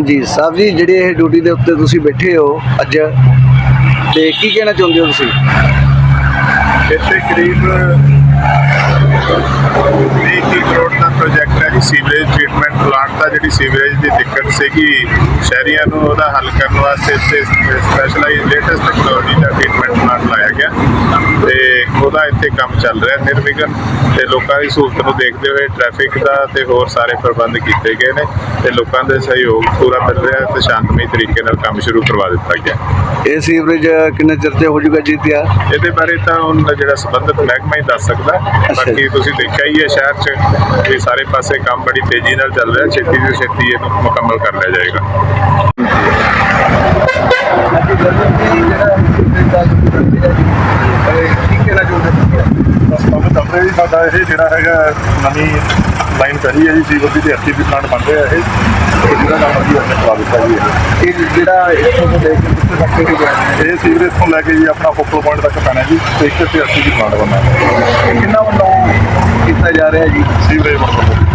ਹਾਂਜੀ, ਸਾਹਿਬ ਜੀ, ਜਿਹੜੇ ਇਹ ਡਿਊਟੀ ਦੇ ਉੱਤੇ ਤੁਸੀਂ ਬੈਠੇ ਹੋ ਅੱਜ, ਤੇ ਕੀ ਕਹਿਣਾ ਚਾਹੁੰਦੇ ਹੋ ਤੁਸੀਂ? ਇੱਥੇ ਕਰੀਬ 20 ਕਰੋੜ ਦਾ ਪ੍ਰੋਜੈਕਟ ਹੈ ਜੀ ਸੀਵਰੇਜ ਟ੍ਰੀਟਮੈਂਟ ਪਲਾਂਟ ਦਾ, ਜਿਹੜੀ ਸੀਵਰੇਜ ਦੀ ਦਿੱਕਤ ਸੀਗੀ, ਸ਼ਹਿਰੀਆਂ ਨੂੰ ਉਹਦਾ ਹੱਲ ਕਰਨ ਵਾਸਤੇ ਇੱਥੇ ਸਪੈਸ਼ਲਾਈਜ਼ ਲੇਟੈਸਟ ਟੈਕਨੋਲੋਜੀ ਦਾ ਟ੍ਰੀਟਮੈਂਟ ਪਲਾਂਟ ਲਾਇਆ ਗਿਆ। ਤੇ ਉਹਦਾ ਇੱਥੇ ਕੰਮ ਚੱਲ ਰਿਹਾ ਨਿਰਵਿਘਨ ਤੇ ਲੋਕਾਂ ਦੀ ਸਹੂਲਤ ਨੂੰ ਦੇਖਦੇ ਹੋਏ ਟ੍ਰੈਫਿਕ ਦਾ ਤੇ ਹੋਰ ਸਾਰੇ ਪ੍ਰਬੰਧ ਕੀਤੇ ਗਏ ਨੇ ਤੇ ਲੋਕਾਂ ਦੇ ਸਹਿਯੋਗ ਪੂਰਾ ਮਿਲ ਰਿਹਾ ਤੇ ਸ਼ਾਂਤਮਈ ਤਰੀਕੇ ਨਾਲ ਕੰਮ ਸ਼ੁਰੂ ਕਰਵਾ ਦਿੱਤਾ ਗਿਆ ਇਹ ਸੀਵਰੇਜ ਕਿੰਨੇ ਚਿਰ ਤੇ ਹੋ ਜਾਊਗਾ ਜੀ ਤਿਆਰ? ਇਹਦੇ ਬਾਰੇ ਤਾਂ ਹੁਣ ਜਿਹੜਾ ਸੰਬੰਧਿਤ ਮਹਿਕਮਾ ਹੀ ਦੱਸ ਸਕਦਾ ਬਾਕੀ ਤੁਸੀਂ ਦੇਖਿਆ ਹੀ ਹੈ ਸ਼ਹਿਰ 'ਚ ਵੀ ਸਾਰੇ ਪਾਸੇ ਕੰਮ ਬੜੀ ਤੇਜ਼ੀ ਨਾਲ ਚੱਲ ਰਿਹਾ ਛੇਤੀ ਤੋਂ ਛੇਤੀ ਇਹਨੂੰ ਮੁਕੰਮਲ ਕਰ ਲਿਆ ਜਾਏਗਾ ਕੀ ਕਹਿਣਾ ਚਾਹੁੰਦੇ ਬਸ ਕੰਮ ਚੱਲ ਰਿਹਾ ਜੀ ਸਾਡਾ ਇਹ ਜਿਹੜਾ ਹੈਗਾ ਨਵੀਂ ਲਾਈਨ ਕਰੀ ਹੈ ਜੀ ਸੀਵਰ ਦੀ ਤੇ ਐਸਟੀਪੀ ਪਲਾਂਟ ਬਣ ਰਿਹਾ ਇਹ। ਤੇ ਜਿਹਦਾ ਕੰਮ ਅਸੀਂ ਆਪਣੇ ਚਲਾ ਦਿੱਤਾ ਜੀ ਇਹ। ਇਹ ਜਿਹੜਾ ਇੱਥੋਂ ਤੋਂ ਲੈ ਕੇ ਕਿੱਥੇ ਤੱਕ ਇਹ ਜਾਣਾ ਇਹ ਸੀਵਰੇਜ ਤੋਂ ਲੈ ਕੇ ਜੀ ਆਪਣਾ ਫੋਕਲ ਪੁਆਇੰਟ ਤੱਕ ਪੈਣਾ ਜੀ, ਤੇ ਇੱਕ ਤੇ ਐਸਟੀਪੀ ਪਲਾਂਟ ਬਣਨਾ ਹੈ। ਇਹ ਕਿੰਨਾ ਵੱਲੋਂ ਕੀਤਾ ਜਾ ਰਿਹਾ ਜੀ, ਸੀਵਰੇਜ ਬਣਦਾ